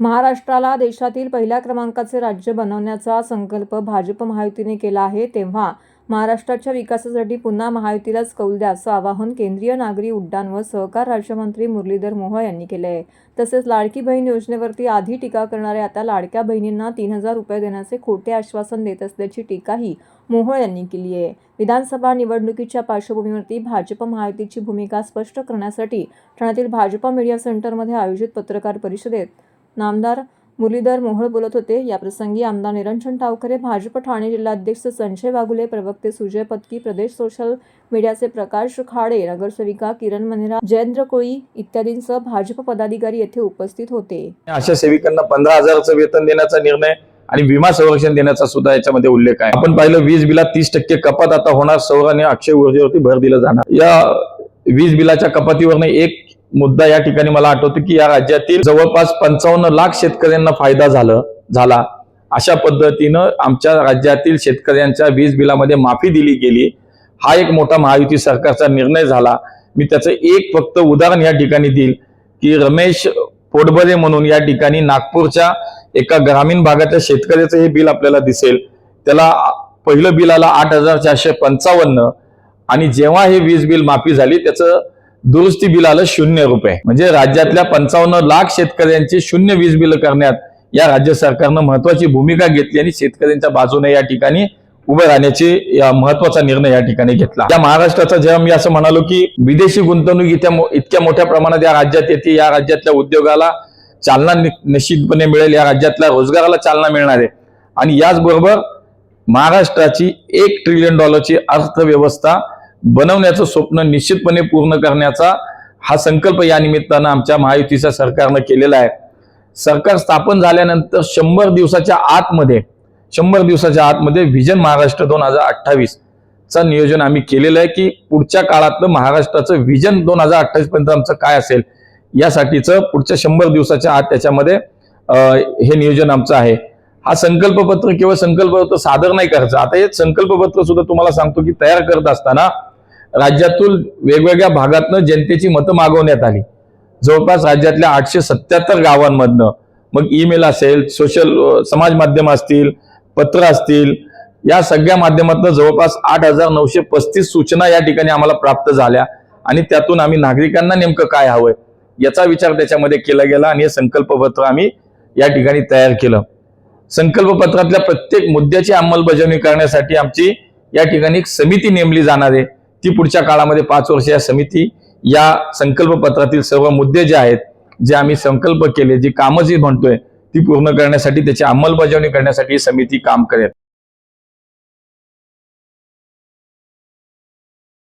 महाराष्ट्राला देशातील पहिल्या क्रमांकाचे राज्य बनवण्याचा संकल्प भाजप महायुतीने केला आहे तेव्हा महाराष्ट्राच्या विकासासाठी पुन्हा महायुतीलाच कौल द्या असं आवाहन केंद्रीय नागरी उड्डाण व सहकार राज्यमंत्री मुरलीधर मोहोळ यांनी केले आहे तसेच लाडकी बहीण योजनेवरती आधी टीका करणारे आता लाडक्या बहिणींना तीन हजार रुपये देण्याचे खोटे आश्वासन देत असल्याची टीकाही मोहोळ यांनी केली आहे. विधानसभा निवडणुकीच्या पार्श्वभूमीवरती भाजप महायुतीची भूमिका स्पष्ट करण्यासाठी ठाण्यातील भाजप मीडिया सेंटरमध्ये आयोजित पत्रकार परिषदेत नामदार मुरलीधर मोहोळ बोलत होते. याप्रसंगी आमदार निरंजन टावकरे भाजप ठाणे जिल्हाध्यक्ष संजय वाघुले प्रवक्ते सुजय पत्की प्रदेश सोशल मीडियाचे प्रकाश खाडे नगरसेविका किरण मनेरा जयेंद्र कोळी इत्यादींसह भाजप पदाधिकारी येथे उपस्थित होते. अशा सेविकांना पंधरा हजाराचं वेतन देण्याचा निर्णय आणि विमा संरक्षण देण्याचा सुद्धा याच्यामध्ये उल्लेख आहे. आपण पाहिलं वीज बिलात तीस टक्के कपात आता होणार. सौर आणि अक्षय ऊर्जेवरती भर दिला जाणार. या वीज बिलाच्या कपातीवरनं एक मुद्दा या ठिकाणी मला आठवतो की या राज्यातील जवळपास पंचावन्न लाख शेतकऱ्यांना फायदा झालं झाला. अशा पद्धतीनं आमच्या राज्यातील शेतकऱ्यांच्या वीज बिलामध्ये माफी दिली गेली. हा एक मोठा महायुती सरकारचा निर्णय झाला. मी त्याचं एक फक्त उदाहरण या ठिकाणी देईल की रमेश पोटबरे म्हणून या ठिकाणी नागपूरच्या एका ग्रामीण भागातल्या शेतकऱ्याचं हे बिल आपल्याला दिसेल. त्याला पहिलं बिल आला आठ हजार चारशे पंचावन्न आणि जेव्हा हे वीज बिल माफी झाली त्याचं दुरुस्ती बिल आलं शून्य रुपये. म्हणजे राज्यातल्या पंचावन्न लाख शेतकऱ्यांची शून्य वीज बिल करण्यात या राज्य सरकारनं महत्वाची भूमिका घेतली आणि शेतकऱ्यांच्या बाजूने या ठिकाणी उभे राहण्याची महत्त्वाचा निर्णय या ठिकाणी घेतला. या महाराष्ट्राचा जेव्हा मी असं म्हणालो की विदेशी गुंतवणूक इत्या इतक्या मोठ्या प्रमाणात या राज्यात येते या राज्यातल्या उद्योगाला चालना नि- निश्चितपणे मिळेल या राज्यातल्या रोजगाराला चालना मिळणार आहे. आणि याचबरोबर महाराष्ट्राची एक ट्रिलियन डॉलरची अर्थव्यवस्था बनवण्याचं स्वप्न निश्चितपणे पूर्ण करण्याचा हा संकल्प या निमित्तानं आमच्या महायुतीच्या सरकारनं केलेला आहे. सरकार स्थापन झाल्यानंतर शंभर दिवसाच्या आतमध्ये शंभर दिवसाच्या आतमध्ये व्हिजन महाराष्ट्र दोन हजार अठ्ठावीस चं नियोजन आम्ही केलेलं आहे की पुढच्या काळातलं महाराष्ट्राचं व्हिजन दोन हजार अठ्ठावीस पर्यंत आमचं काय असेल यासाठीचं पुढच्या शंभर दिवसाच्या आत त्याच्यामध्ये हे नियोजन आमचं आहे. हा संकल्पपत्र केवळ संकल्पपत्र सादर नाही करायचं. आता हे संकल्पपत्र सुद्धा तुम्हाला सांगतो की तयार करत असताना राज्यातून वेगवेगळ्या भागातनं जनतेची मतं मागवण्यात आली. जवळपास राज्यातल्या आठशे सत्याहत्तर गावांमधनं मग ईमेल असेल सोशल समाज माध्यम असतील पत्र असतील या सगळ्या माध्यमातून जवळपास आठ हजार नऊशे पस्तीस सूचना या ठिकाणी आम्हाला प्राप्त झाल्या आणि त्यातून आम्ही नागरिकांना नेमकं काय हवंय याचा विचार त्याच्यामध्ये केला गेला आणि हे संकल्पपत्र आम्ही या ठिकाणी तयार केलं. संकल्पपत्रातल्या प्रत्येक मुद्द्याची अंमलबजावणी करण्यासाठी आमची या ठिकाणी एक समिती नेमली जाणार आहे. ती पुढच्या काळामध्ये पाच वर्ष या समिती या संकल्पपत्रातील सर्व मुद्दे जे आहेत जे आम्ही संकल्प केले जी कामं जी म्हणतोय ती पूर्ण करण्यासाठी त्याची अंमलबजावणी करण्यासाठी ही समिती काम करेल.